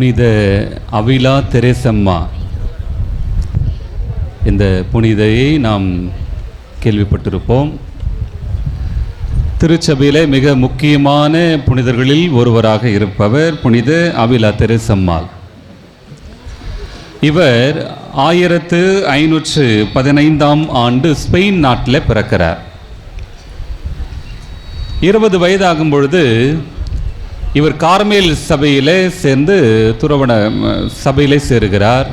புனித அவிலா தெரேசம்மா. இந்த புனிதையை நாம் கேள்விப்பட்டிருப்போம். திருச்சபையில் மிக முக்கியமான புனிதர்களில் ஒருவராக இருப்பவர் புனித அவிலா தெரேசம்மாள் இவர் ஆயிரத்து ஐநூற்று பதினைந்தாம் ஆண்டு ஸ்பெயின் நாட்டில் பிறக்கிறார். இருபது வயதாகும் பொழுது இவர் கார்மேல் சபையிலே சேர்ந்து துறவண சபையிலே சேருகிறார்.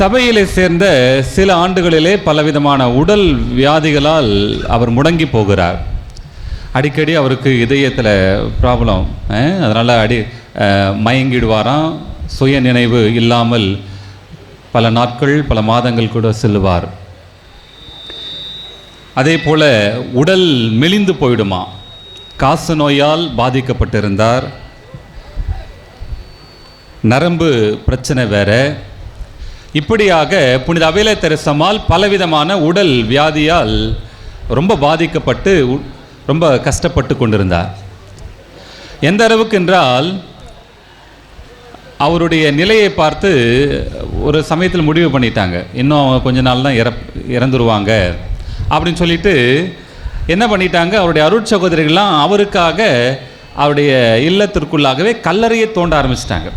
சபையிலே சேர்ந்த சில ஆண்டுகளிலே பலவிதமான உடல் வியாதிகளால் அவர் முடங்கி போகிறார். அடிக்கடி அவருக்கு இதயத்தில் ப்ராப்ளம் அதனால் அடி மயங்கிடுவாராம். சுய நினைவு இல்லாமல் பல நாட்கள் பல மாதங்கள் கூட செல்லுவார். அதே போல் உடல் மெலிந்து போயிடுமா? காசு நோயால் பாதிக்கப்பட்டிருந்தார். நரம்பு பிரச்சனை வேற. இப்படியாக புனித அவையில தெரசம்மாள் பலவிதமான உடல் வியாதியால் ரொம்ப பாதிக்கப்பட்டு உ- ரொம்ப கஷ்டப்பட்டு கொண்டிருந்தார். எந்த அளவுக்கு என்றால் அவருடைய நிலையை பார்த்து ஒரு சமயத்தில் முடிவு பண்ணிட்டாங்க. இன்னும் அவங்க கொஞ்ச நாள் தான் இறப் இறந்துருவாங்க. அப்படின்னு சொல்லிட்டு என்ன பண்ணிட்டாங்க? அவருடைய அருட்சகோதரிகள்லாம் அவருக்காக அவருடைய இல்லத்திற்குள்ளாகவே கல்லறையை தோண்ட ஆரம்பிச்சிட்டாங்க.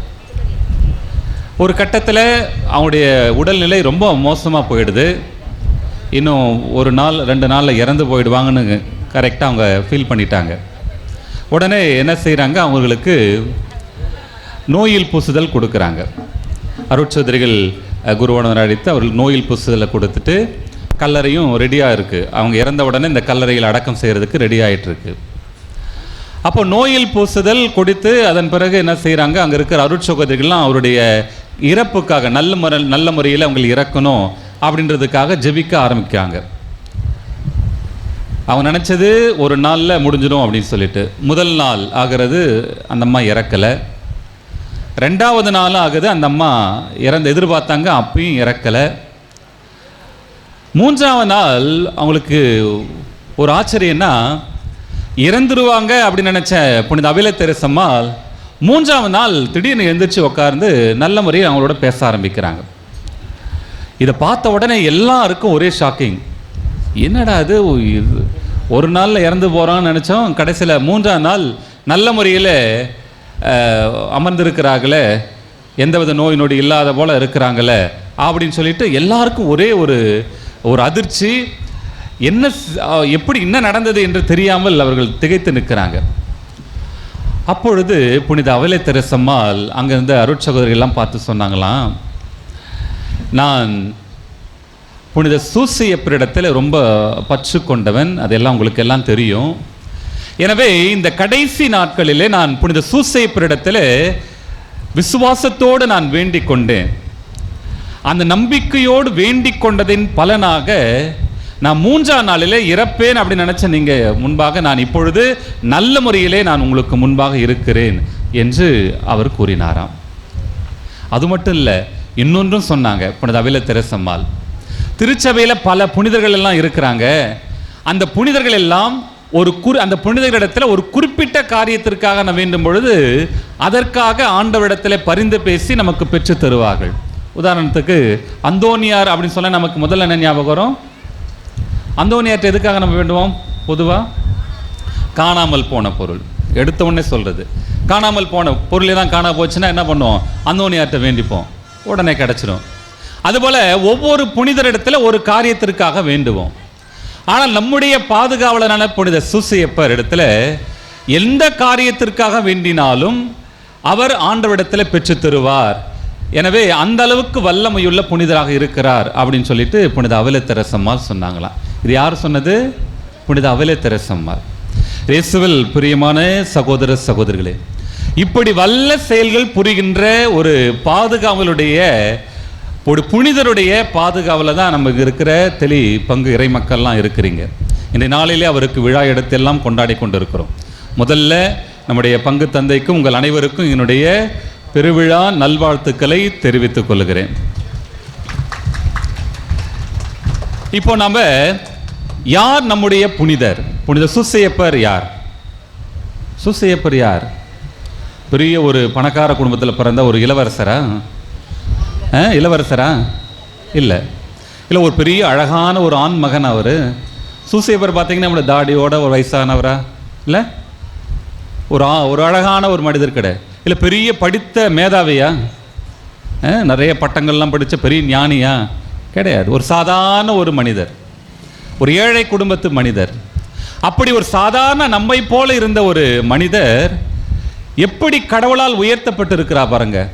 ஒரு கட்டத்தில் அவங்களுடைய உடல்நிலை ரொம்ப மோசமாக போயிடுது. இன்னும் ஒரு நாள் ரெண்டு நாளில் இறந்து போயிடுவாங்கன்னு கரெக்டாக அவங்க ஃபீல் பண்ணிட்டாங்க. உடனே என்ன செய்கிறாங்க அவங்களுக்கு நோயில் பூசுதல் கொடுக்குறாங்க. அருட்சோதரிகள் அஹ், குருவனர் அழைத்து அவர்கள் நோயில் பூசுதலை கொடுத்துட்டு கல்லறையும் ரெடியாக இருக்குது அவங்க இறந்த உடனே இந்த கல்லறையில் அடக்கம் செய்கிறதுக்கு ரெடி ஆயிட்டு அப்போ நோயில் பூசுதல் கொடுத்து அதன் பிறகு என்ன செய்கிறாங்க அங்கே இருக்கிற அருட்சகோதரிகள்லாம் அவருடைய இறப்புக்காக நல்ல முறை நல்ல முறையில் அவங்களை இறக்கணும் அப்படின்றதுக்காக ஜெபிக்க ஆரம்பிக்காங்க அவங்க நினச்சது ஒரு நாளில் முடிஞ்சிடும் அப்படின்னு சொல்லிட்டு. முதல் நாள் ஆகிறது அந்த அம்மா இறக்கலை. ரெண்டாவது நாள் ஆகுது அந்த அம்மா இறந்து எதிர்பார்த்தாங்க அப்பயும் இறக்கலை. மூன்றாவது நாள் அவங்களுக்கு ஒரு ஆச்சரியம்னா இறந்துருவாங்க அப்படின்னு நினச்ச புனித அபில தெரசம்மாள் மூன்றாவது நாள் திடீர்னு எழுந்திரிச்சு உட்கார்ந்து நல்ல முறையில் அவங்களோட பேச ஆரம்பிக்கிறாங்க. இதை பார்த்த உடனே எல்லாருக்கும் ஒரே ஷாக்கிங் என்னடா இது? இது ஒரு நாளில் இறந்து போகிறான்னு நினச்சோம். கடைசியில் மூன்றாம் நாள் நல்ல முறையில் அமர்ந்திருக்கிறாங்களே. எந்தவித நோய் நொடி இல்லாத போல் இருக்கிறாங்களே அப்படின்னு சொல்லிட்டு எல்லாருக்கும் ஒரே ஒரு ஒரு அதிர்ச்சி. என்ன எப்படி என்ன நடந்தது என்று தெரியாமல் அவர்கள் திகைத்து நிற்கிறாங்க. அப்பொழுது புனித அவலை தெரசம்மாள் அங்கேருந்து அருட்சகோதரிகள்லாம் பார்த்து சொன்னாங்களாம் நான் புனித சூசியப்பரிடத்தில் ரொம்ப பற்று கொண்டவன் அதெல்லாம் உங்களுக்கு எல்லாம் தெரியும். எனவே இந்த கடைசி நாட்களிலே நான் புனித சூசையப்பரிடத்தில் விசுவாசத்தோடு நான் வேண்டிக் கொண்டேன். அந்த நம்பிக்கையோடு வேண்டிக் கொண்டதின் பலனாக நான் மூன்றாம் நாளிலே இறப்பேன் அப்படின்னு நினச்ச நீங்கள் முன்பாக நான் இப்பொழுது நல்ல முறையிலே நான் உங்களுக்கு முன்பாக இருக்கிறேன் என்று அவர் கூறினாராம். அது மட்டும் இல்லை இன்னொன்றும் சொன்னாங்க புனித அவில தெரசம்மாள். திருச்சபையில் பல புனிதர்கள் எல்லாம் இருக்கிறாங்க. அந்த புனிதர்கள் எல்லாம் ஒரு குறி அந்த புனிதர்களிடத்தில் ஒரு குறிப்பிட்ட காரியத்திற்காக நான் வேண்டும் பொழுது அதற்காக ஆண்டவரிடத்தில் பரிந்து பேசி நமக்கு பெற்று தருவார்கள். உதாரணத்துக்கு அந்தோனியார் அப்படின்னு சொன்னால் நமக்கு முதல்ல என்ன ஞாபகம் வரும்? அந்தோனியார்ட்ட எதுக்காக நம்ம வேண்டுவோம்? பொதுவாக காணாமல் போன பொருள். எடுத்த உடனே சொல்கிறது காணாமல் போன பொருளே தான் காணா போச்சுன்னா என்ன பண்ணுவோம்? அந்தோனியார்ட்ட வேண்டிப்போம். உடனே கிடச்சிடும் அதுபோல் ஒவ்வொரு புனிதரிடத்தில் ஒரு காரியத்திற்காக வேண்டுவோம். ஆனால் நம்முடைய பாதுகாவலரான புனித சுசியப்பர் இடத்துல எந்த காரியத்திற்காக வேண்டினாலும் அவர் ஆண்டவரிடத்தில் பெற்றுத் தருவார். எனவே அந்த அளவுக்கு வல்லமையுள்ள புனிதராக இருக்கிறார் அப்படின்னு சொல்லிட்டு புனித அவல தெரசம்மாள் சொன்னாங்களாம் இது யார் சொன்னது? புனித அவல தெரசம்மாள் இயேசுவில் பிரியமான சகோதர சகோதரிகளே இப்படி வல்ல செயல்கள் புரிகின்ற ஒரு பாதுகாவலுடைய ஒரு புனிதருடைய பாதுகாவலில் தான் நமக்கு இருக்கிற தெளி பங்கு இறை மக்கள்லாம் இருக்கிறீங்க. இந்த நாளிலே அவருக்கு விழா இடத்தெல்லாம் கொண்டாடி கொண்டு இருக்கிறோம் முதல்ல நம்முடைய பங்கு தந்தைக்கும் உங்கள் அனைவருக்கும் என்னுடைய பெருவிழா நல்வாழ்த்துக்களை தெரிவித்துக் கொள்கிறேன். இப்போ நம்ம யார் நம்முடைய புனிதர்? புனித சுசையப்பர் யார்? சுசையப்பர் யார்? பெரிய ஒரு பணக்கார குடும்பத்தில் பிறந்த ஒரு இளவரசரா? ஆ, இளவரசரா? இல்லை. இல்லை ஒரு பெரிய அழகான ஒரு ஆண் மகன் அவர். சூசையப்பர் பார்த்தீங்கன்னா நம்மளோட தாடியோட ஒரு வயசானவரா? இல்லை? ஒரு ஆ ஒரு அழகான ஒரு மனிதர் கிடையாது இல்லை பெரிய படித்த மேதாவியா? ஆ, நிறைய பட்டங்கள்லாம் படித்த பெரிய ஞானியா? கிடையாது. ஒரு சாதாரண ஒரு மனிதர். ஒரு ஏழை குடும்பத்து மனிதர். அப்படி ஒரு சாதாரண நம்மை போல இருந்த ஒரு மனிதர் எப்படி கடவுளால் உயர்த்தப்பட்டிருக்கிறார் பாருங்க.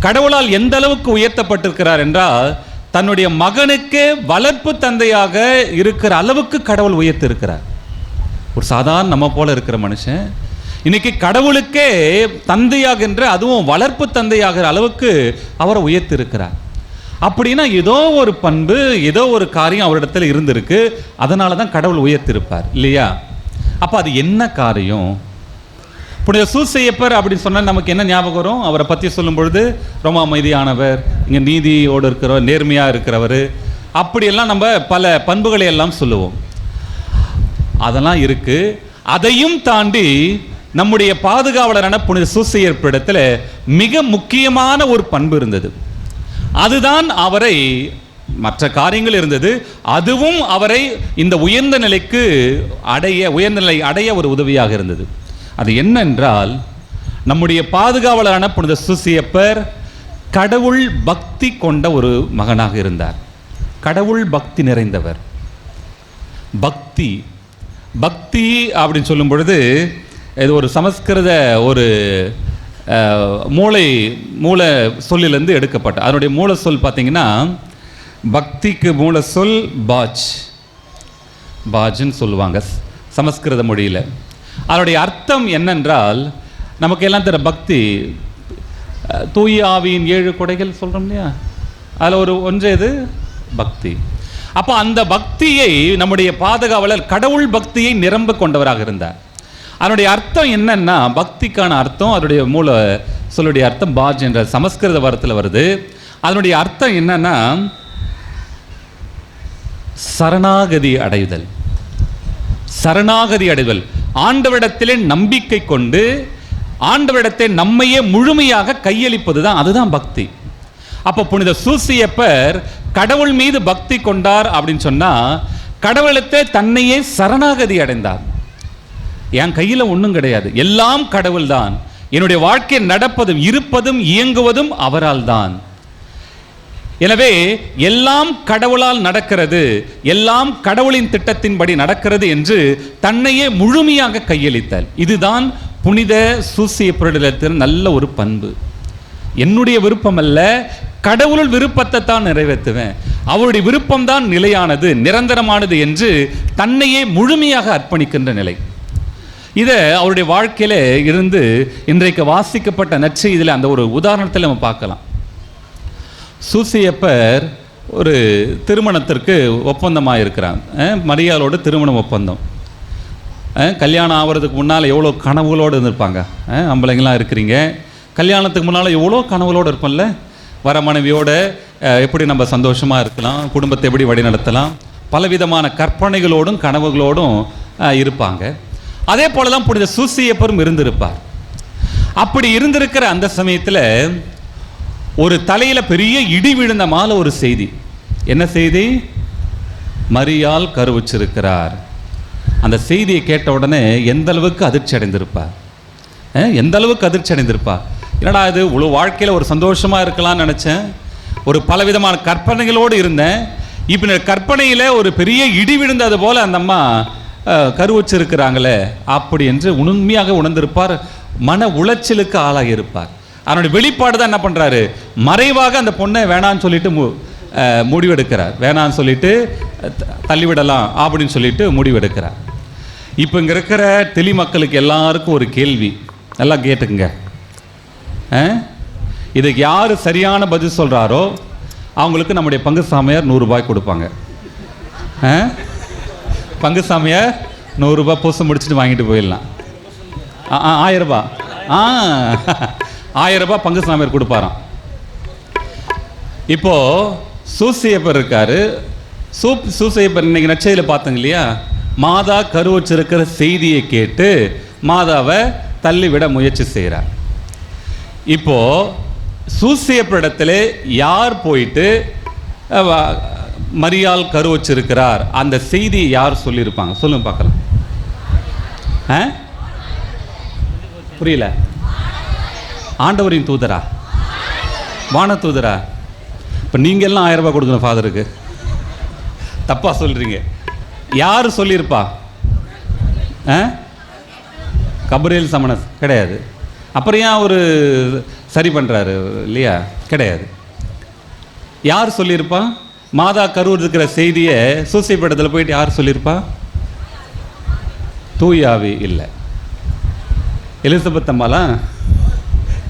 கடவுளால் எந்த அளவுக்கு உயர்த்தப்பட்டிருக்கிறார் என்றால் தன்னுடைய மகனுக்கு வளர்ப்பு தந்தையாக இருக்கிற அளவுக்கு கடவுள் உயர்த்திருக்கிறார். ஒரு சாதாரண நம்ம போல இருக்கிற மனுஷன் இன்னைக்கு கடவுளுக்கே தந்தையாகின்ற அதுவும் வளர்ப்பு தந்தையாகிற அளவுக்கு அவரை உயர்த்திருக்கிறார் அப்படின்னா ஏதோ ஒரு பண்பு ஏதோ ஒரு காரியம் அவரிடத்துல இருந்திருக்கு அதனால தான் கடவுள் உயர்த்திருப்பார் இல்லையா? அப்போ அது என்ன காரியம்? புனித சூசையப்பர் அப்படின்னு சொன்னால் நமக்கு என்ன ஞாபகம் வரும்? அவரை பற்றி சொல்லும் பொழுது ரொம்ப அமைதியானவர் இங்கே நீதியோடு இருக்கிறவர் நேர்மையாக இருக்கிறவர். அப்படியெல்லாம் நம்ம பல பண்புகளை எல்லாம் சொல்லுவோம். அதெல்லாம் இருக்குது அதையும் தாண்டி நம்முடைய பாதுகாவலரான புனித சூசையற்பிடத்தில் மிக முக்கியமான ஒரு பண்பு இருந்தது. அதுதான் அவரை மற்ற காரியங்கள் இருந்தது அதுவும் அவரை இந்த உயர்ந்த நிலைக்கு அடைய உயர்ந்த நிலை அடைய ஒரு உதவியாக இருந்தது. அது என்னென்றால் நம்முடைய பாதுகாவலரான புனித சூசியப்பர் கடவுள் பக்தி கொண்ட ஒரு மகனாக இருந்தார். கடவுள் பக்தி நிறைந்தவர். பக்தி பக்தி அப்படின்னு சொல்லும் பொழுது இது ஒரு சமஸ்கிருத ஒரு மூளை மூளை மூல சொல்லிலிருந்து எடுக்கப்பட்ட அதனுடைய மூல சொல் பார்த்தீங்கன்னா பக்திக்கு மூல சொல் பாஜ். பாஜ்ன்னு சொல்லுவாங்க சமஸ்கிருத மொழியில். அதனுடைய அர்த்தம் என்னென்றால் நமக்கு எல்லாம் தர பக்தி தூய ஆவியின் ஏழு கொடைகள் சொல்கிறோம் இல்லையா? அதில் ஒரு ஒன்று எது? பக்தி. அப்போ அந்த பக்தியை நம்முடைய பாதுகாவலர் கடவுள் பக்தியை நிரம்ப கொண்டவராக இருந்தார். அதனுடைய அர்த்தம் என்னன்னா பக்திக்கான அர்த்தம் அதனுடைய மூல சொல்லுடைய அர்த்தம் பாஜ் என்ற சமஸ்கிருத வாரத்தில் வருது. அதனுடைய அர்த்தம் என்னன்னா சரணாகதி அடைதல். சரணாகதி அடைதல். ஆண்டவரிடத்திலே நம்பிக்கை கொண்டு ஆண்டவரிடத்தை நம்மையே முழுமையாக கையளிப்பது தான் அதுதான் பக்தி. அப்போ புனித சூசியப்பர் கடவுள் மீது பக்தி கொண்டார் அப்படின்னு சொன்னால் கடவுளத்தை தன்னையே சரணாகதி அடைந்தார். என் கையில் ஒன்றும் கிடையாது. எல்லாம் கடவுள் தான் என்னுடைய வாழ்க்கை நடப்பதும் இருப்பதும் இயங்குவதும் அவரால் தான் எனவே எல்லாம் கடவுளால் நடக்கிறது எல்லாம் கடவுளின் திட்டத்தின்படி நடக்கிறது என்று தன்னையே முழுமையாக கையளித்தல். இதுதான் புனித சூசிய பொருளிடத்தில் நல்ல ஒரு பண்பு. என்னுடைய விருப்பம் அல்ல கடவுள் விருப்பத்தை தான் நிறைவேற்றுவேன். அவருடைய விருப்பம்தான் நிலையானது நிரந்தரமானது என்று தன்னையே முழுமையாக அர்ப்பணிக்கின்ற நிலை. இதை அவருடைய வாழ்க்கையில் இருந்து இன்றைக்கு வாசிக்கப்பட்ட நற்செய்தியில் அந்த ஒரு உதாரணத்தில் நம்ம பார்க்கலாம். சூசியப்பர் ஒரு திருமணத்திற்கு ஒப்பந்தமாக இருக்கிறாங்க மரியாளோட திருமணம் ஒப்பந்தம். கல்யாணம் ஆகிறதுக்கு முன்னால் எவ்வளோ கனவுகளோடு இருந்திருப்பாங்க. ஆம்பளைங்களாம் இருக்கிறீங்க. கல்யாணத்துக்கு முன்னால் எவ்வளோ கனவுகளோடு இருப்போம்ல. வர மனைவியோட எப்படி நம்ம சந்தோஷமாக இருக்கலாம் குடும்பத்தை எப்படி வழிநடத்தலாம் பலவிதமான கற்பனைகளோடும் கனவுகளோடும் இருப்பாங்க. அதே போல தான் புனித சூசியப்பரும் இருந்திருப்பார். அப்படி இருந்திருக்கிற அந்த சமயத்தில் ஒரு தலையில் பெரிய இடி விழுந்த மால ஒரு செய்தி. என்ன செய்தி? மரியால் கருவிச்சிருக்கிறார். அந்த செய்தியை கேட்ட உடனே எந்த அளவுக்கு அதிர்ச்சி அடைந்திருப்பார்? எந்த அளவுக்கு அதிர்ச்சி அடைந்திருப்பார்? என்னடா இது இவ்வளோ வாழ்க்கையில் ஒரு சந்தோஷமாக இருக்கலாம்னு நினச்சேன். ஒரு பலவிதமான கற்பனைகளோடு இருந்தேன். இப்போ கற்பனையில் ஒரு பெரிய இடி விழுந்தது போல் அந்த அம்மா கருவச்சிருக்கிறாங்களே அப்படி என்று உண்மையாக உணர்ந்திருப்பார் மன உளைச்சலுக்கு ஆளாகி இருப்பார் அவனுடைய வெளிப்பாடு தான் என்ன பண்ணுறாரு மறைவாக அந்த பொண்ணை வேணான்னு சொல்லிட்டு மு முடிவெடுக்கிறார். வேணான்னு சொல்லிட்டு த- தள்ளிவிடலாம் அப்படின்னு சொல்லிட்டு முடிவெடுக்கிறார். இப்போ இங்கே இருக்கிற தெளி மக்களுக்கு எல்லாருக்கும் ஒரு கேள்வி. நல்லா கேட்டுக்குங்க. ஆ? இதுக்கு யார் சரியான பதில் சொல்கிறாரோ அவங்களுக்கு நம்முடைய பங்கு சாமியார் நூறுரூபாய் கொடுப்பாங்க. ஆ? பங்கு சாமியை நூறுரூபா பூசம் முடிச்சுட்டு வாங்கிட்டு போயிடலாம். ஆ ஆ, ஆயிரம் ஆ பங்கு சாமியார் கொடுப்பாராம். இப்போ சூசியப்பர் இருக்கார். சூப் சூசையப்பர் இன்னைக்கு நச்சையில் பார்த்தோங்க இல்லையா? மாதா கருவச்சிருக்கிற செய்தியை கேட்டு மாதாவை தள்ளிவிட முயற்சி செய்கிறார். இப்போது சூசியப்படத்தில் யார் போயிட்டு மரியால் மரியாள் கரு வச்சிருக்கிறார். அந்த செய்தி யார் சொல்லியிருப்பாங்க? சொல்லுங்க பார்க்கலாம். ஆ? புரியல. ஆண்டவரின் தூதரா? வான தூதரா? இப்போ நீங்கள் எல்லாம் ஆயிரம் ரூபாய் கொடுக்கணும் ஃபாதருக்கு. தப்பா சொல்றீங்க. யார் சொல்லியிருப்பா? ஆ? கபரியல் சமணஸ் கிடையாது. அப்புறம் ஏன் அவர் சரி பண்ணுறாரு இல்லையா? கிடையாது. யார் சொல்லியிருப்பா? மாதா கரூர் இருக்கிற செய்தியை சூசைப்படத்தில் போயிட்டு யார் சொல்லியிருப்பா? தூயாவி இல்லை. எலிசபெத் அம்மாலாம்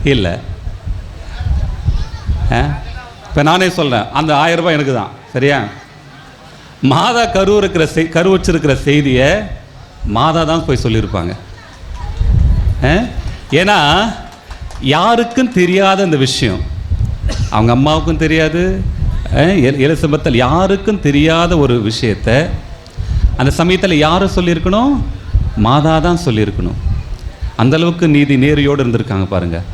இல்லை. இப்போ நானே சொல்கிறேன் அந்த ஆயிரம் ரூபாய் எனக்கு தான் சரியா? மாதா கரு இருக்கிற செய் கரு வச்சிருக்கிற செய்தியை மாதா தான் போய் சொல்லியிருப்பாங்க. ஆ? ஏன்னா யாருக்கும் தெரியாத இந்த விஷயம். அவங்க அம்மாவுக்கும் தெரியாது எலிசபெத்தில் யாருக்கும் தெரியாத ஒரு விஷயத்த அந்த சமயத்தில் யார் சொல்லியிருக்கணும்? மாதா தான் சொல்லியிருக்கணும். அந்தளவுக்கு நீதி நேரியோடு இருந்திருக்காங்க பாருங்கள்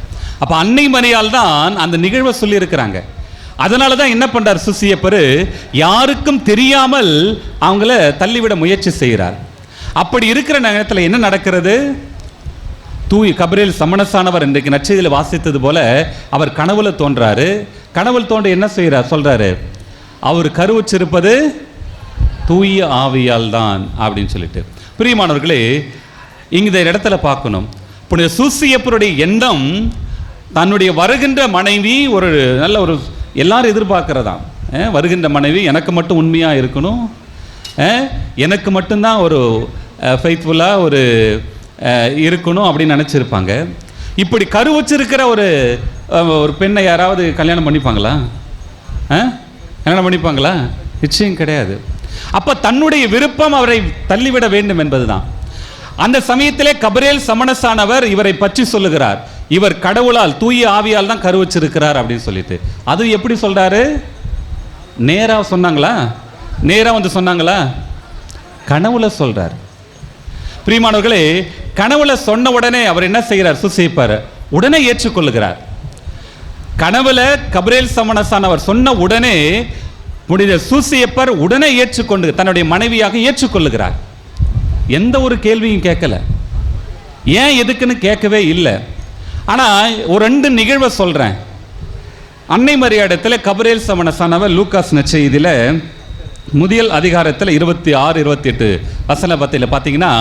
அப்போ அன்னை மணியால் தான் அந்த நிகழ்வை சொல்லியிருக்கிறாங்க. அதனால தான் என்ன பண்றார் சுசியப்பரு யாருக்கும் தெரியாமல் அவங்கள தள்ளிவிட முயற்சி செய்கிறார். அப்படி இருக்கிற நேரத்தில் என்ன நடக்கிறது? தூய் கபரில் சமணசானவர் இன்றைக்கு நச்சதியில் வாசித்தது போல அவர் கனவுல தோன்றாரு. கடவுள் தோண்ட என்ன செய்கிறார் சொல்கிறாரு அவர் கருவச்சிருப்பது தூய ஆவியால் தான் அப்படின்னு சொல்லிட்டு. பிரியமானவர்களே இங்க இந்த இடத்துல பார்க்கணும். புனித சூசியப்பருடைய எண்ணம் தன்னுடைய வருகின்ற மனைவி ஒரு நல்ல ஒரு எல்லாரும் எதிர்பார்க்கிறதாம். வருகின்ற மனைவி எனக்கு மட்டும் உண்மையாக இருக்கணும்? எனக்கு மட்டும்தான் ஒரு ஃபெய்த்ஃபுல்லாக ஒரு இருக்கணும் அப்படின்னு நினச்சிருப்பாங்க. இப்படி கரு வச்சிருக்கிற ஒரு ஒரு பெண்ணை யாராவது கல்யாணம் பண்ணிப்பாங்களா? ஆ? கல்யாணம் பண்ணிப்பாங்களா? நிச்சயம் கிடையாது. அப்போ தன்னுடைய விருப்பம் அவரை தள்ளிவிட வேண்டும் என்பதுதான். அந்த சமயத்திலே கபரேல் சமணசானவர் இவரை பற்றி சொல்லுகிறார். இவர் கடவுளால் தூய ஆவியால் தான் கருவச்சிருக்கிறார் அப்படின்னு சொல்லிட்டு. அது எப்படி சொல்றாரு? நேராக சொன்னாங்களா? நேராக வந்து சொன்னாங்களா? கனவுல சொல்றார். பிரியமானவர்களே கனவுல சொன்ன உடனே அவர் என்ன செய்கிறார்? சுசிப்பார் உடனே ஏற்றுக்கொள்ளுகிறார். கனவுல கபிரேல் சமணசான் அவர் சொன்ன உடனே புனித சூசியப்பர் உடனே ஏற்றுக்கொண்டு தன்னுடைய மனைவியாக ஏற்றுக்கொள்ளுகிறார். எந்த ஒரு கேள்வியும் கேட்கல. ஏன் எதுக்குன்னு கேட்கவே இல்லை. ஆனால் ஒரு ரெண்டு நிகழ்வை சொல்கிறேன் அன்னை மரியாடத்தில் கபிரேல் சமணசானவர் லூக்காஸ் நச்செய்தியில் முதியல் அதிகாரத்தில் இருபத்தி ஆறு இருபத்தி எட்டு வசன பத்தியில் பார்த்தீங்கன்னா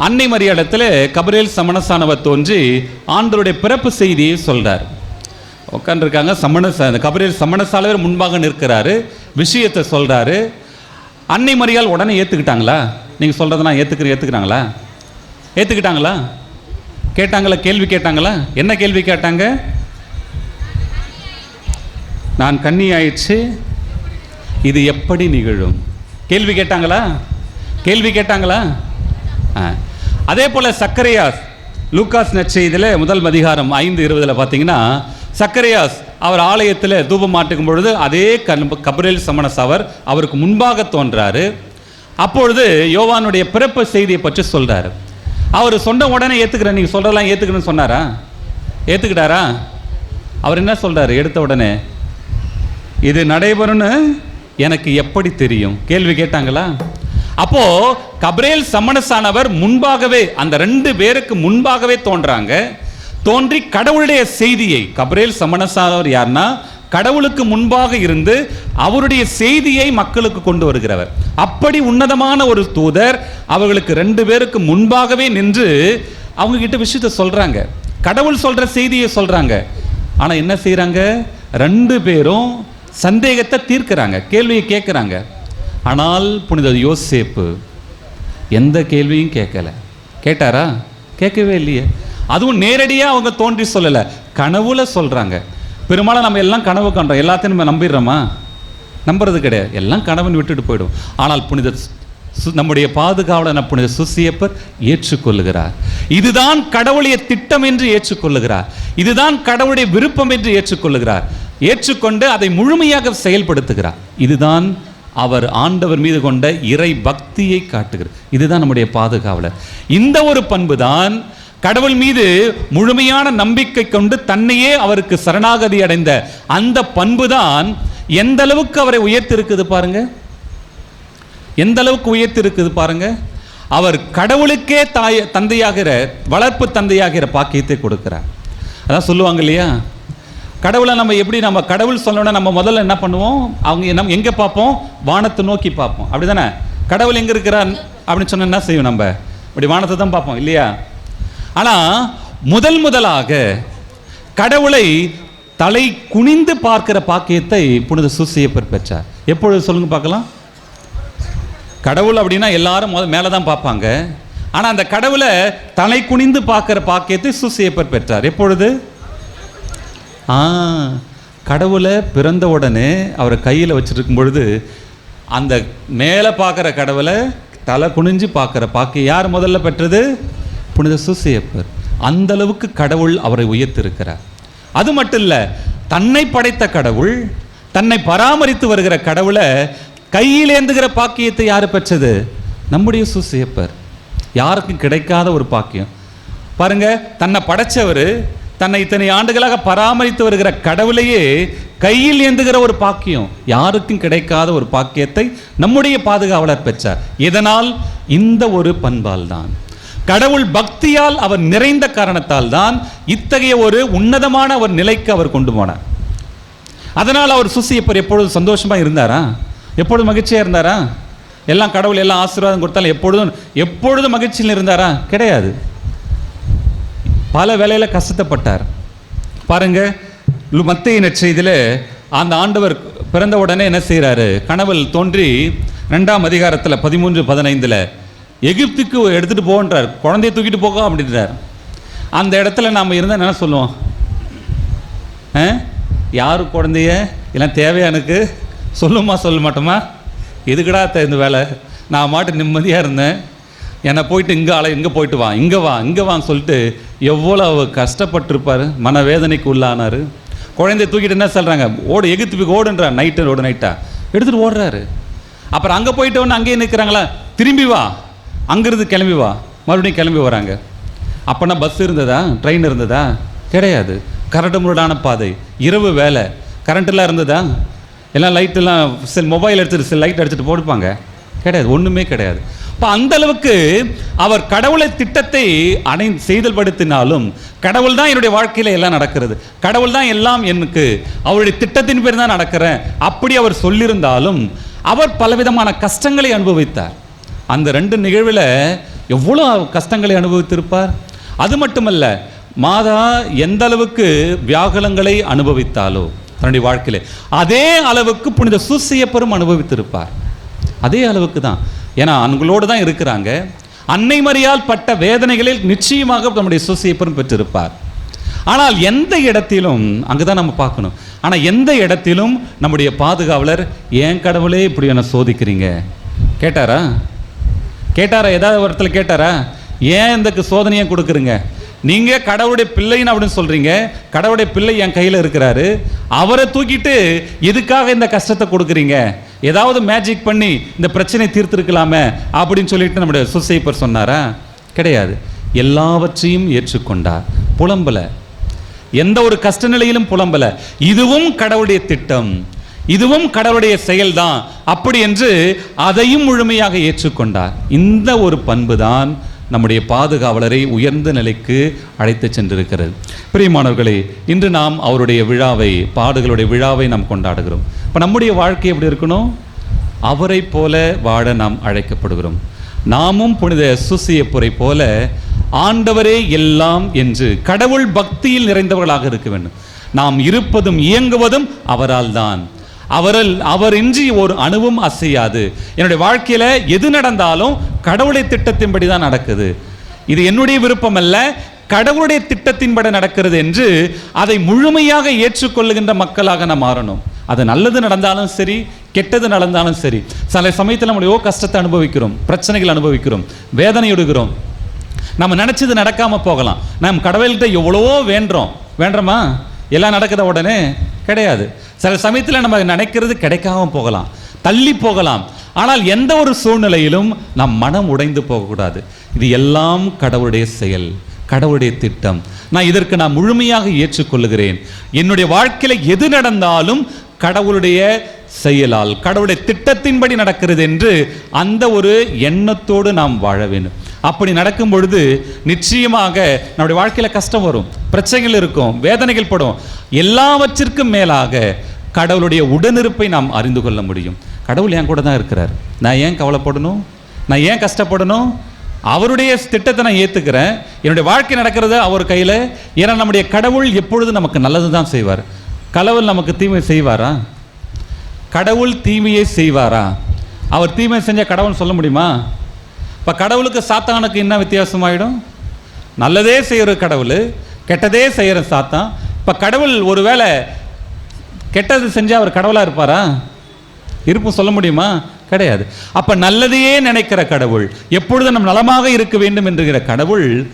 அன்னை மரியாடத்தில் கபிரேல் சமணசானவர் தோன்றி ஆண்டருடைய பிறப்பு செய்தியை சொல்கிறார் உட்காந்துருக்காங்க சமண அந்த கபிரேல் சமணசாலவர் முன்பாக நிற்கிறாரு விஷயத்தை சொல்கிறாரு அன்னை மரியாள் உடனே ஏற்றுக்கிட்டாங்களா நீங்கள் சொல்கிறதெல்லாம் ஏற்றுக்கிற ஏற்றுக்கிறாங்களா ஏற்றுக்கிட்டாங்களா கேட்டாங்களா? கேள்வி கேட்டாங்களா? என்ன கேள்வி கேட்டாங்க? நான் கண்ணி ஆயிடுச்சு இது எப்படி நிகழும்? கேள்வி கேட்டாங்களா? கேள்வி கேட்டாங்களா? ஆ. அதே போல சக்கரையாஸ் லூக்காஸ் நற்செய்தியில் முதல் அதிகாரம் ஐந்து இருபதில் பார்த்தீங்கன்னா சக்கரையாஸ் அவர் ஆலயத்தில் தூபம் மாட்டுக்கும் பொழுது அதே கண் கபரேல் சமணஸ் அவர் அவருக்கு முன்பாக தோன்றாரு. அப்பொழுது யோவானுடைய பிறப்பு செய்தியை பற்றி சொல்கிறார் அவர் சொன்ன உடனே ஏற்றுக்கிறேன் நீங்கள் சொல்கிறலாம் ஏற்றுக்கணும்னு சொன்னாரா? ஏற்றுக்கிட்டாரா அவர் என்ன சொல்கிறாரு எடுத்த உடனே இது நடைபெறும்னு எனக்கு எப்படி தெரியும்? கேள்வி கேட்டாங்களா? அப்போ கப்ரேல் சமணசானவர் முன்பாகவே அந்த ரெண்டு பேருக்கு முன்பாகவே தோன்றாங்க. தோன்றி கடவுளுடைய செய்தியை கப்ரேல் சமணசானவர் யார்னா கடவுளுக்கு முன்பாக இருந்து அவருடைய செய்தியை மக்களுக்கு கொண்டு வருகிறவர். அப்படி உன்னதமான ஒரு தூதர் அவர்களுக்கு ரெண்டு பேருக்கு முன்பாகவே நின்று அவங்க கிட்ட விஷயத்த சொல்றாங்க. கடவுள் சொல்ற செய்தியை சொல்றாங்க. ஆனா என்ன செய்யறாங்க ரெண்டு பேரும் சந்தேகத்தை தீர்க்கிறாங்க. கேள்வியை கேட்குறாங்க. ஆனால் புனித யோசேப்பு எந்த கேள்வியும் கேட்கலை. கேட்டாரா? கேட்கவே இல்லையே. அதுவும் நேரடியாக அவங்க தோன்றி சொல்லலை. கனவுல சொல்கிறாங்க பெரும்பாலும் நம்ம எல்லாம் கனவு காண்றோம். எல்லாத்தையும் நம்ம நம்பிடுறோமா? நம்புறது கிடையாது. எல்லாம் கனவுன்னு விட்டுட்டு போயிடும். ஆனால் புனித சு- நம்முடைய பாதுகாவலன புனித சுசியப்பர் ஏற்றுக்கொள்ளுகிறார். இதுதான் கடவுளுடைய திட்டம் என்று ஏற்றுக்கொள்ளுகிறார். இதுதான் கடவுளுடைய விருப்பம் என்று ஏற்றுக்கொள்ளுகிறார். ஏற்றுக்கொண்டு அதை முழுமையாக செயல்படுத்துகிறார். இதுதான் அவர் ஆண்டவர் மீது கொண்ட இறை பக்தியை காட்டுகிறது இதுதான் நம்முடைய பாதுகாவலர். இந்த ஒரு பண்பு தான் கடவுள் மீது முழுமையான நம்பிக்கை கொண்டு தன்னையே அவருக்கு சரணாகதி அடைந்த அந்த பண்பு தான் எந்த அளவுக்கு அவரை உயர்த்திருக்குது பாருங்க. எந்த அளவுக்கு உயர்த்திருக்குது பாருங்க. அவர் கடவுளுக்கே தாய் தந்தையாகிற வளர்ப்பு தந்தையாகிற பாக்கியத்தை கொடுக்கிறார். அதான் சொல்லுவாங்க இல்லையா? கடவுளை நம்ம எப்படி நம்ம கடவுள் சொல்லணும்னா நம்ம முதல்ல என்ன பண்ணுவோம்? அவங்க நம்ம எங்கே பார்ப்போம்? வானத்தை நோக்கி பார்ப்போம். அப்படிதானே? கடவுள் எங்கே இருக்கிறார் அப்படின்னு சொன்னால் என்ன செய்வோம் நம்ம? இப்படி வானத்தை தான் பார்ப்போம் இல்லையா? ஆனால் முதல் முதலாக கடவுளை தலை குனிந்து பார்க்கிற பாக்கியத்தை புனித சூசியப்பர் பெற்றார் எப்பொழுது சொல்லுங்க பார்க்கலாம். கடவுள் அப்படின்னா எல்லாரும் முத மேலே தான் பார்ப்பாங்க. ஆனால் அந்த கடவுளை தலை குனிந்து பார்க்குற பாக்கியத்தை சூசியப்பர் பெற்றார் எப்பொழுது? ஆ கடவுளை பிறந்த உடனே அவரை கையில் வச்சுருக்கும் பொழுது அந்த மேலே பார்க்குற கடவுளை தலை குனிஞ்சு பார்க்குற பாக்கியம் யார் முதல்ல பெற்றது? புனித சுசியப்பர். அந்த அளவுக்கு கடவுள் அவரை உயர்த்திருக்கிறார். அது மட்டும் இல்லை தன்னை படைத்த கடவுள் தன்னை பராமரித்து வருகிற கடவுளை கையில் ஏந்துகிற பாக்கியத்தை யார் பெற்றது? நம்முடைய சுசியப்பர். யாருக்கும் கிடைக்காத ஒரு பாக்கியம். பாருங்க தன்னை படைச்சவர் தன்னை இத்தனை ஆண்டுகளாக பராமரித்து வருகிற கடவுளையே கையில் ஏந்துகிற ஒரு பாக்கியம். யாருக்கும் கிடைக்காத ஒரு பாக்கியத்தை நம்முடைய பாதுகாவலர் பெற்றார். இதனால் இந்த ஒரு பண்பால் தான் கடவுள் பக்தியால் அவர் நிறைந்த காரணத்தால் தான் இத்தகைய ஒரு உன்னதமான ஒரு நிலைக்கு அவர் கொண்டு போனார். அதனால் அவர் சுசியப்பர் எப்பொழுதும் சந்தோஷமா இருந்தாரா? எப்பொழுதும் மகிழ்ச்சியா இருந்தாரா? எல்லாம் கடவுள் எல்லாம் ஆசீர்வாதம் கொடுத்தாலும் எப்பொழுதும் எப்பொழுதும் மகிழ்ச்சியில் இருந்தாரா? கிடையாது. பல வேலையில் கஷ்டப்பட்டார். பாருங்கள் மத்திய மத்தேயு அந்த ஆண்டவர் பிறந்த உடனே என்ன செய்கிறாரு கனவில் தோன்றி ரெண்டாம் அதிகாரத்தில் பதிமூன்று பதினைந்தில் எகிப்துக்கு எடுத்துகிட்டு போகன்றார் குழந்தைய தூக்கிட்டு போக அப்படின்றார். அந்த இடத்துல நாம் இருந்தால் என்ன சொல்லுவோம்? ஆ? குழந்தைய? எல்லாம் தேவையா எனக்கு? சொல்லுமா சொல்ல மாட்டோமா? எதுக்கடா இந்த வேலை? நான் மாட்டு நிம்மதியாக இருந்தேன். என்னை போயிட்டு இங்கே அலை இங்கே போயிட்டு வா இங்கே வா இங்கே வான்னு சொல்லிட்டு எவ்வளோ கஷ்டப்பட்டிருப்பார் மனவேதனைக்கு உள்ளானார். குழந்தைய தூக்கிட்டு என்ன சொல்கிறாங்க ஓடு எகிப்துக்கு ஓடுன்றா நைட்டு ஓடு நைட்டா எடுத்துகிட்டு ஓடுறாரு. அப்புறம் அங்கே போயிட்டு ஒன்று அங்கேயே நிற்கிறாங்களா திரும்பி வா. அங்கேருந்து கிளம்பி வா. மறுபடியும் கிளம்பி வராங்க. அப்போனா பஸ் இருந்ததா? ட்ரெயின் இருந்ததா? கிடையாது. கரடு முரடான பாதை. இரவு வேலை. கரண்ட்டெல்லாம் இருந்ததா? எல்லாம் லைட்டெல்லாம் செல் மொபைல் எடுத்துகிட்டு செல் லைட் அடிச்சுட்டு போடுப்பாங்க கிடையாது. ஒன்றுமே கிடையாது. இப்போ அந்த அளவுக்கு அவர் கடவுளை திட்டத்தை அணை செய்தல்படுத்தினாலும் கடவுள் தான் என்னுடைய வாழ்க்கையில் எல்லாம் நடக்கிறது. கடவுள் தான் எல்லாம் எனக்கு அவருடைய திட்டத்தின் பேர் தான் நடக்கிறேன். அப்படி அவர் சொல்லியிருந்தாலும் அவர் பலவிதமான கஷ்டங்களை அனுபவித்தார். அந்த ரெண்டு நிகழ்வில் எவ்வளோ கஷ்டங்களை அனுபவித்திருப்பார்? அது மட்டுமல்ல மாதா எந்த அளவுக்கு வியாகுலங்களை அனுபவித்தாலோ தன்னுடைய வாழ்க்கையில் அதே அளவுக்கு புனித சூசியப்பரும் அனுபவித்திருப்பார். அதே அளவுக்கு தான். ஏன்னா அவங்களோடு தான் இருக்கிறாங்க. அன்னை மரியால் பட்ட வேதனைகளில் நிச்சயமாக நம்முடைய சூசியப்பரும் பெற்றிருப்பார். ஆனால் எந்த இடத்திலும் அங்கே தான் நம்ம பார்க்கணும். ஆனால் எந்த இடத்திலும் நம்முடைய பாதுகாவலர் ஏன் கடவுளே இப்படி என்ன சோதிக்கிறீங்க? கேட்டாரா? கேட்டாரா? ஏதாவது ஒரு இடத்துல கேட்டாரா? ஏன் இந்த சோதனையை கொடுக்குறீங்க? நீங்கள் கடவுளுடைய பிள்ளைன்னு அப்படின்னு சொல்கிறீங்க கடவுளுடைய பிள்ளை என் கையில் இருக்கிறாரு. அவரை தூக்கிட்டு எதுக்காக இந்த கஷ்டத்தை கொடுக்குறீங்க? ஏதாவது மேஜிக் பண்ணி இந்த பிரச்சனை தீர்த்திருக்கலாமே அப்படின்னு சொல்லிட்டு நம்முடைய சுசைப்பர் சொன்னாரா? கிடையாது. எல்லாவற்றையும் ஏற்றுக்கொண்டார். புலம்பல. எந்த ஒரு கஷ்ட நிலையிலும் புலம்பல. இதுவும் கடவுளுடைய திட்டம். இதுவும் கடவுளுடைய செயல்தான். அப்படி என்று அதையும் முழுமையாக ஏற்றுக்கொண்டார். இந்த ஒரு பண்பு தான் நம்முடைய பாதுகாவலரை உயர்ந்த நிலைக்கு அழைத்து சென்றிருக்கிறது. பிரியமானவர்களே இன்று நாம் அவருடைய விழாவை பாடுகளுடைய விழாவை நாம் கொண்டாடுகிறோம். இப்போ நம்முடைய வாழ்க்கை எப்படி இருக்கணும்? அவரை போல வாழ நாம் அழைக்கப்படுகிறோம். நாமும் புனித சுசியப்புரை போல ஆண்டவரே எல்லாம் என்று கடவுள் பக்தியில் நிறைந்தவர்களாக இருக்க வேண்டும். நாம் இருப்பதும் இயங்குவதும் அவரால் தான். அவரால் அவரின்றி ஒரு அணுவும் அசையாது. என்னுடைய வாழ்க்கையில் எது நடந்தாலும் கடவுளை திட்டத்தின்படி தான் நடக்குது. இது என்னுடைய விருப்பம் அல்ல கடவுளுடைய திட்டத்தின்படி நடக்கிறது என்று அதை முழுமையாக ஏற்றுக்கொள்ளுகின்ற மக்களாக நாம் மாறணும். அது நல்லது நடந்தாலும் சரி கெட்டது நடந்தாலும் சரி. சில சமயத்தில் நம்ம கஷ்டத்தை அனுபவிக்கிறோம் பிரச்சனைகள் அனுபவிக்கிறோம் வேதனையுடுகிறோம் நம்ம நினச்சது நடக்காமல் போகலாம். நாம் கடவுள்கிட்ட எவ்வளவோ வேண்டுறோம். வேண்டுறோமா? எல்லாம் நடக்குத உடனே? கிடையாது. சில சமயத்தில் நம்ம நினைக்கிறது கிடைக்காம போகலாம் தள்ளி போகலாம். ஆனால் எந்த ஒரு சூழ்நிலையிலும் நாம் மனம் உடைந்து போகக்கூடாது. இது எல்லாம் கடவுளுடைய செயல் கடவுளுடைய திட்டம். நான் இதற்கு நான் முழுமையாக ஏற்றுக்கொள்ளுகிறேன். என்னுடைய வாழ்க்கையில் எது நடந்தாலும் கடவுளுடைய செயலால் கடவுளுடைய திட்டத்தின்படி நடக்கிறது என்று அந்த ஒரு எண்ணத்தோடு நாம் வாழ வேண்டும். அப்படி நடக்கும் பொழுது நிச்சயமாக நம்முடைய வாழ்க்கையில் கஷ்டம் வரும் பிரச்சனைகள் இருக்கும் வேதனைகள் படும். எல்லாவற்றிற்கும் மேலாக கடவுளுடைய உடனிருப்பை நாம் அறிந்து கொள்ள முடியும். கடவுள் என் கூட தான் இருக்கிறார். நான் ஏன் கவலைப்படணும்? நான் ஏன் கஷ்டப்படணும்? அவருடைய திட்டத்தை நான் ஏற்றுக்கிறேன் என்னுடைய வாழ்க்கை நடக்கிறது அவர் கையில். ஏன்னா நம்முடைய கடவுள் எப்பொழுதும் நமக்கு நல்லது தான் செய்வார். கடவுள் நமக்கு தீமை செய்வாரா? கடவுள் தீமையை செய்வாரா? அவர் தீமை செஞ்ச கடவுள் சொல்ல முடியுமா? இப்போ கடவுளுக்கு சாத்தானுக்கு என்ன வித்தியாசமாயிடும்? நல்லதே செய்கிற கடவுள் கெட்டதே செய்கிற சாத்தான். இப்போ கடவுள் ஒருவேளை கெட்டது செஞ்சால் அவர் கடவுளாக இருப்பாரா? இருப்பு சொல்ல முடியுமா? கிடையாது. அப்ப நல்லதையே நினைக்கிற கடவுள் எப்பொழுதும் நம் நலமாக இருக்க வேண்டும் என்கிற கடவுள்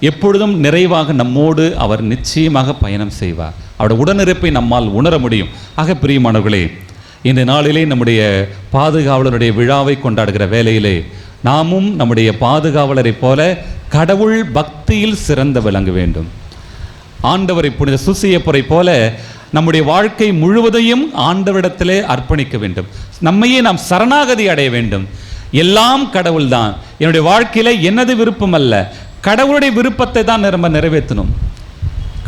எப்பொழுதும் நிறைவாக நம்மோடு அவர் நிச்சயமாக பயணம் செய்வார். அவருடைய உடனிருப்பை நம்மால் உணர முடியும். ஆக பிரியமானவர்களே இந்த நாளிலே நம்முடைய பாதுகாவலருடைய விழாவை கொண்டாடுகிற வேலையிலே நாமும் நம்முடைய பாதுகாவலரைப் போல கடவுள் பக்தியில் சிறந்து விளங்க வேண்டும். ஆண்டவரை புனித சுசியப்பரை போல நம்முடைய வாழ்க்கை முழுவதையும் ஆண்டவரிடத்திலே அர்ப்பணிக்க வேண்டும். நம்மையே நாம் சரணாகதி அடைய வேண்டும். எல்லாம் கடவுள்தான். என்னுடைய வாழ்க்கையில் எனது விருப்பம் அல்ல கடவுளுடைய விருப்பத்தை தான் நம்ம நிறைவேற்றணும்.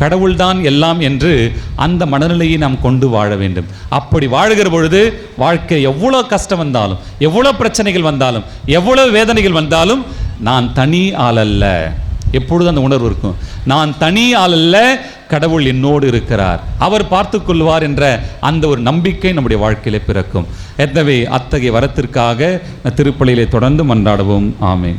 கடவுள்தான் எல்லாம் என்று அந்த மனநிலையை நாம் கொண்டு வாழ வேண்டும். அப்படி வாழுகிற பொழுது வாழ்க்கை எவ்வளோ கஷ்டம் வந்தாலும் எவ்வளோ பிரச்சனைகள் வந்தாலும் எவ்வளோ வேதனைகள் வந்தாலும் நான் தனி ஆள் எப்பொழுது எப்பொழுதும் அந்த உணர்வு இருக்கும்? நான் தனி ஆள் அல்ல கடவுள் என்னோடு இருக்கிறார். அவர் பார்த்து கொள்வார் என்ற அந்த ஒரு நம்பிக்கை நம்முடைய வாழ்க்கையிலே பிறக்கும். எனவே அத்தகைய வரத்திற்காக திருப்பலியிலே தொடர்ந்து மன்றாடுவோம். ஆமேன்.